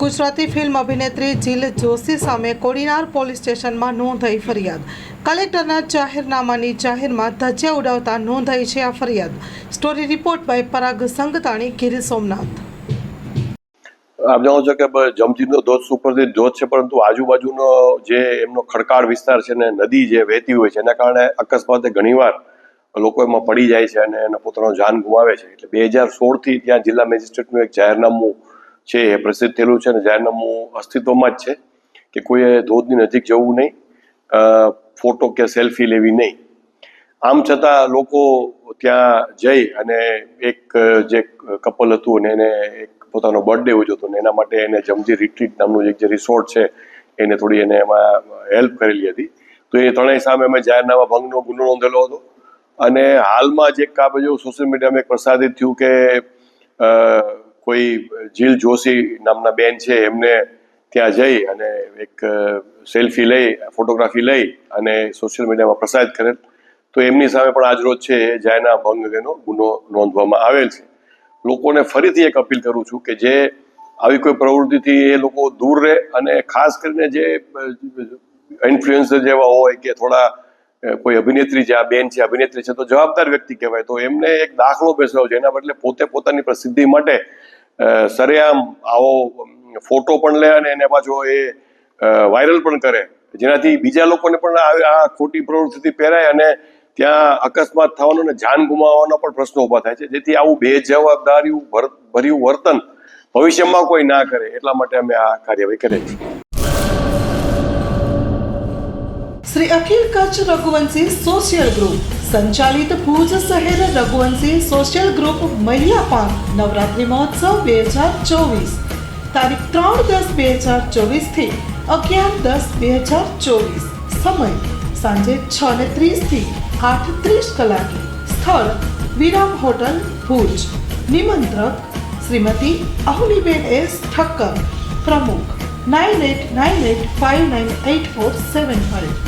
Gujarati film અભિનેત્રી જીલ જોશી સામે Kodinar police સ્ટેશનમાં નોંધાઈ ફરિયાદ. કલેક્ટરના જાહેરનામાની જાહેરમાં ધજ્જા ઉડાવતા નોંધાઈ છે આ ફરિયાદ. Story report by Parag Sangtani, Gir Somnath. આપ જાણો છો કે જમજીનો ધોધ ઉપરથી ધોધ છે, પરંતુ આજુબાજુનો જે એમનો ખડકાળ વિસ્તાર છે ને નદી જે વહેતી હોય છે, એના કારણે અકસ્માતે ઘણીવાર લોકો એમાં પડી જાય છે અને એના પોતાનો જાન ગુમાવે છે. એટલે બે હજાર સોળથી ત્યાં જિલ્લા મેજિસ્ટ્રેટનું એક જાહેરનામું છે, એ પ્રસિદ્ધ થયેલું છે અને જાહેરનામું અસ્તિત્વમાં જ છે કે કોઈએ ધોધની નજીક જવું નહીં ફોટો કે સેલ્ફી લેવી નહીં. આમ છતાં લોકો ત્યાં જઈ અને એક જે કપલ હતું અને એને એક પોતાનો બર્થડે ઉજવતો ને એના માટે એને જમજી રિટ્રીટ નામનું એક જે રિસોર્ટ છે, એને થોડી એને એમાં હેલ્પ કરેલી હતી. તો એ ત્રણેય સામે અમે જાહેરનામા ભંગનો ગુનો નોંધેલો હતો. અને હાલમાં જ એક આ બાજુ સોશિયલ મીડિયામાં એક પ્રસારિત થયું કે કોઈ જીલ જોશી નામના બેન છે, એમને ત્યાં જઈ અને એક સેલ્ફી લઈ, ફોટોગ્રાફી લઈ અને સોશિયલ મીડિયામાં પ્રસારિત કરેલ. તો એમની સામે પણ આજરોજ છે, એ જાયના ભંગ અંગેનો ગુનો નોંધવામાં આવેલ છે. લોકોને ફરીથી એક અપીલ કરું છું કે જે આવી કોઈ પ્રવૃત્તિથી એ લોકો દૂર રહે અને ખાસ કરીને જે ઇન્ફ્લુએન્સર જેવા હોય કે થોડા કોઈ અભિનેત્રી છે, આ બેન છે, અભિનેત્રી છે, તો જવાબદાર વ્યક્તિ કહેવાય. તો એમને એક દાખલો બેસવો છે, એના બદલે પોતે પોતાની પ્રસિદ્ધિ માટે સરેઆમ આવો ફોટો પણ લે અને એને પાછો એ વાયરલ પણ કરે. જેનાથી બીજા લોકોને પણ આ ખોટી પ્રવૃત્તિથી પહેરાય અને ત્યાં અકસ્માત થવાનો અને જાન ગુમાવવાનો પણ પ્રશ્નો ઊભા થાય છે. જેથી આવું બેજવાબદારી ભર- ભર્યું વર્તન ભવિષ્યમાં કોઈ ના કરે. એટલા માટે અમે આ કાર્યવાહી કરી છે. શ્રી અખિલ કચ્છ રઘુવંશી સોશિયલ ગ્રુપ સંચાલિત ભુજ શહેર રઘુવંશી સોશિયલ ગ્રુપ મહિલા નવરાત્રિ મહોત્સવ બે હજાર ચોવીસ તારીખ ત્રણ દસ બે હજાર ચોવીસથી અગિયાર દસ બે હજાર ચોવીસ સમય સાંજે છ ને ત્રીસથી આઠ ત્રીસ કલાકે સ્થળ વિરામ હોટલ ભુજ નિમંત્રક શ્રીમતી અહુલીબેન એસ ઠક્કર પ્રમુખ nine eight nine eight five nine eight four seven five